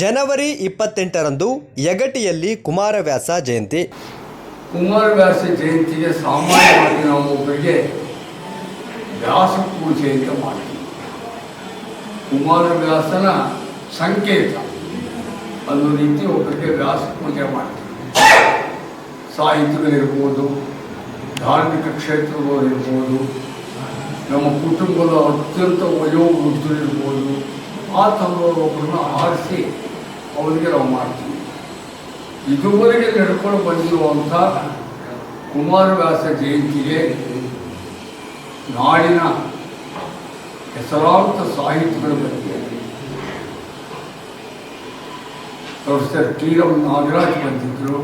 ಜನವರಿ ಇಪ್ಪತ್ತೆಂಟರಂದು ಯಗಟಿಯಲ್ಲಿ ಕುಮಾರವ್ಯಾಸ ಜಯಂತಿ. ಕುಮಾರವ್ಯಾಸ ಜಯಂತಿಗೆ ಸಾಮಾನ್ಯವಾಗಿ ನಾವು ಒಬ್ಬರಿಗೆ ವ್ಯಾಸ ಪೂಜೆ ಅಂತ ಮಾಡ್ತೀವಿ. ಕುಮಾರವ್ಯಾಸನ ಸಂಕೇತ. ಅನ್ನೋ ರೀತಿ ಒಬ್ಬರಿಗೆ ವ್ಯಾಸ ಪೂಜೆ ಮಾಡ್ತೀವಿ. ಸಾಹಿತ್ಯಗಳಿರ್ಬೋದು ಧಾರ್ಮಿಕ ಕ್ಷೇತ್ರಗಳಿರ್ಬೋದು ನಮ್ಮ ಕುಟುಂಬದ ಅತ್ಯಂತ ವಯೋವೃದ್ಧರಿರ್ಬೋದು ಆ ಥರದವರೊಬ್ಬರನ್ನ ಆರಿಸಿ ಅವರಿಗೆ ನಾವು ಮಾಡ್ತೀವಿ. ಇದುವರೆಗೆ ನಡ್ಕೊಂಡು ಬಂದಿರುವಂಥ ಕುಮಾರವ್ಯಾಸ ಜಯಂತಿಗೆ ನಾಡಿನ ಹೆಸರಾಂತ ಸಾಹಿತಿಗಳ ಬಗ್ಗೆ ಪ್ರೊಫೆಸರ್ ಟಿ ಎಂ ನಾಗರಾಜ್ ಬಂದಿದ್ದರು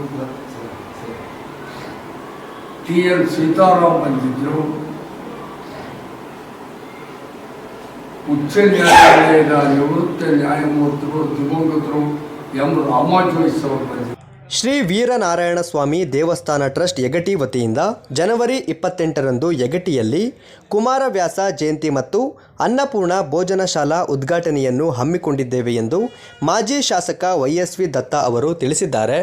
ಟಿ ಎನ್ ಸೀತಾರಾಮ್ ಬಂದಿದ್ದರು ಉಚ್ಚ ನ್ಯಾಯಾಲಯದ ನಿವೃತ್ತ ನ್ಯಾಯಮೂರ್ತಿಗಳು ದಿವಂಗತರು ಎಂ ರಾಮಾಜೋಯಿಸ್ ಅವರು ಬಂದಿದ್ದರು ಶ್ರೀ ವೀರನಾರಾಯಣ ಸ್ವಾಮಿ ದೇವಸ್ಥಾನ ಟ್ರಸ್ಟ್ ಯಗಟಿ ವತಿಯಿಂದ ಜನವರಿ ಇಪ್ಪತ್ತೆಂಟರಂದು ಯಗಟಿಯಲ್ಲಿ ಕುಮಾರವ್ಯಾಸ ಜಯಂತಿ ಮತ್ತು ಅನ್ನಪೂರ್ಣ ಭೋಜನ ಶಾಲಾ ಉದ್ಘಾಟನೆಯನ್ನು ಹಮ್ಮಿಕೊಂಡಿದ್ದೇವೆ ಎಂದು ಮಾಜಿ ಶಾಸಕ ವೈಎಸ್ವಿ ದತ್ತ ಅವರು ತಿಳಿಸಿದ್ದಾರೆ.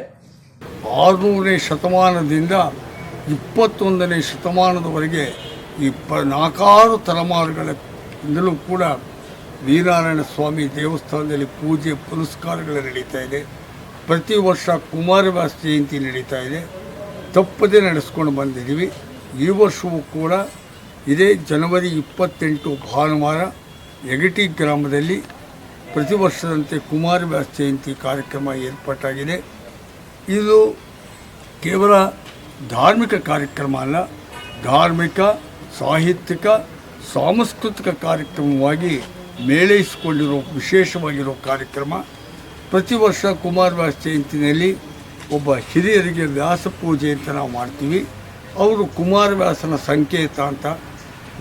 ಆರುನೂರನೇ ಶತಮಾನದಿಂದ ಇಪ್ಪತ್ತೊಂದನೇ ಶತಮಾನದವರೆಗೆ ಈ ಪ ನಾಲ್ಕಾರು ತಲೆಮಾರುಗಳಿಂದಲೂ ಕೂಡ ವೀರನಾರಾಯಣ ಸ್ವಾಮಿ ದೇವಸ್ಥಾನದಲ್ಲಿ ಪೂಜೆ ಪುರಸ್ಕಾರಗಳು ನಡೀತಾ ಇದೆ. ಪ್ರತಿ ವರ್ಷ ಕುಮಾರವ್ಯಾಸ ಜಯಂತಿ ನಡೀತಾ ಇದೆ. ತಪ್ಪದೇ ನಡೆಸ್ಕೊಂಡು ಬಂದಿದ್ದೀವಿ. ಈ ವರ್ಷವೂ ಕೂಡ ಇದೇ ಜನವರಿ ಇಪ್ಪತ್ತೆಂಟು ಭಾನುವಾರ ಯಗಟಿ ಗ್ರಾಮದಲ್ಲಿ ಪ್ರತಿ ವರ್ಷದಂತೆ ಕುಮಾರವ್ಯಾಸ ಜಯಂತಿ ಕಾರ್ಯಕ್ರಮ ಏರ್ಪಾಟಾಗಿದೆ. ಇದು ಕೇವಲ ಧಾರ್ಮಿಕ ಕಾರ್ಯಕ್ರಮ ಅಲ್ಲ, ಧಾರ್ಮಿಕ, ಸಾಹಿತ್ಯಿಕ ಸಾಂಸ್ಕೃತಿಕ ಕಾರ್ಯಕ್ರಮವಾಗಿ ಮೇಳೈಸಿಕೊಂಡಿರೋ, ವಿಶೇಷವಾಗಿರೋ ಕಾರ್ಯಕ್ರಮ. ಪ್ರತಿ ವರ್ಷ ಕುಮಾರವ್ಯಾಸ ಜಯಂತಿನಲ್ಲಿ ಒಬ್ಬ ಹಿರಿಯರಿಗೆ ವ್ಯಾಸ ಪೂಜೆ ಅಂತ ನಾವು ಮಾಡ್ತೀವಿ. ಅವರು ಕುಮಾರವ್ಯಾಸನ ಸಂಕೇತ ಅಂತ,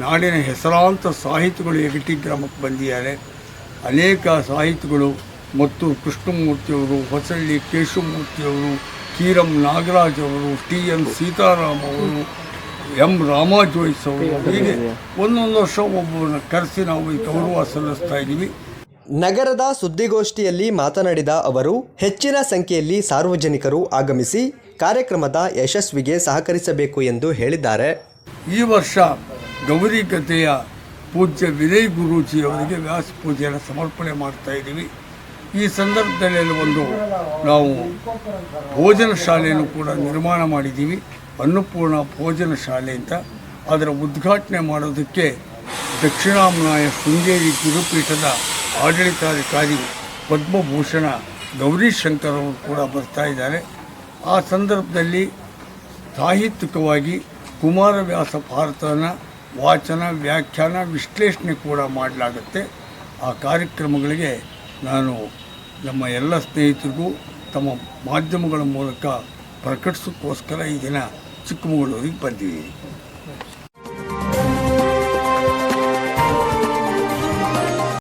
ನಾಡಿನ ಹೆಸರಾಂತ ಸಾಹಿತಿಗಳು ಎಗಟಿ ಗ್ರಾಮಕ್ಕೆ ಬಂದಿದ್ದಾರೆ. ಅನೇಕ ಸಾಹಿತಿಗಳು ಮತ್ತು ಕೃಷ್ಣಮೂರ್ತಿಯವರು, ಹೊಸಳ್ಳಿ ಕೇಶವಮೂರ್ತಿಯವರು, ಕೀರಂ ನಾಗರಾಜ್ ಅವರು, ಟಿ ಎನ್ ಸೀತಾರಾಮ್ ಅವರು ಎಂ ರಾಮಾಜೋಯಿಸ್ ಅವರು ಹೀಗೆ ಒಂದೊಂದು ವರ್ಷ ಒಬ್ಬರನ್ನ ಕರೆಸಿ ನಾವು ಈ ಗೌರವ ಸಲ್ಲಿಸ್ತಾ ಇದ್ದೀವಿ. ನಗರದ ಸುದ್ದಿಗೋಷ್ಠಿಯಲ್ಲಿ ಮಾತನಾಡಿದ ಅವರು ಹೆಚ್ಚಿನ ಸಂಖ್ಯೆಯಲ್ಲಿ ಸಾರ್ವಜನಿಕರು ಆಗಮಿಸಿ ಕಾರ್ಯಕ್ರಮದ ಯಶಸ್ವಿಗೆ ಸಹಕರಿಸಬೇಕು ಎಂದು ಹೇಳಿದ್ದಾರೆ. ಈ ವರ್ಷ ಗೌರಿ ಕಥೆಯ ಪೂಜ್ಯ ವಿನಯ್ ಗುರೂಜಿ ಅವರಿಗೆ ವ್ಯಾಸ ಪೂಜೆಯನ್ನು ಸಮರ್ಪಣೆ ಮಾಡ್ತಾ ಇದ್ದೀವಿ. ಈ ಸಂದರ್ಭದಲ್ಲಿ ಒಂದು ನಾವು ಭೋಜನ ಶಾಲೆಯನ್ನು ಕೂಡ ನಿರ್ಮಾಣ ಮಾಡಿದ್ದೀವಿ. ಅನ್ನಪೂರ್ಣ ಭೋಜನ ಶಾಲೆ ಅಂತ ಅದರ ಉದ್ಘಾಟನೆ ಮಾಡೋದಕ್ಕೆ ದಕ್ಷಿಣಾಮ್ನಾಯ ಶೃಂಗೇರಿ ಗುರುಪೀಠದ ಆಡಳಿತಾಧಿಕಾರಿ ಪದ್ಮಭೂಷಣ ಗೌರಿಶಂಕರ್ ಅವರು ಕೂಡ ಬರ್ತಾ ಇದ್ದಾರೆ. ಆ ಸಂದರ್ಭದಲ್ಲಿ ಸಾಹಿತ್ಯಿಕವಾಗಿ ಕುಮಾರವ್ಯಾಸ ಭಾರತನ ವಾಚನ, ವ್ಯಾಖ್ಯಾನ, ವಿಶ್ಲೇಷಣೆ ಕೂಡ ಮಾಡಲಾಗುತ್ತೆ. ಆ ಕಾರ್ಯಕ್ರಮಗಳಿಗೆ ನಾನು ನಮ್ಮ ಎಲ್ಲ ಸ್ನೇಹಿತರಿಗೂ ತಮ್ಮ ಮಾಧ್ಯಮಗಳ ಮೂಲಕ ಪ್ರಕಟಿಸೋಕ್ಕೋಸ್ಕರ ಈ ದಿನ சிக்குமுகல் வரைக்கும் பருத்தி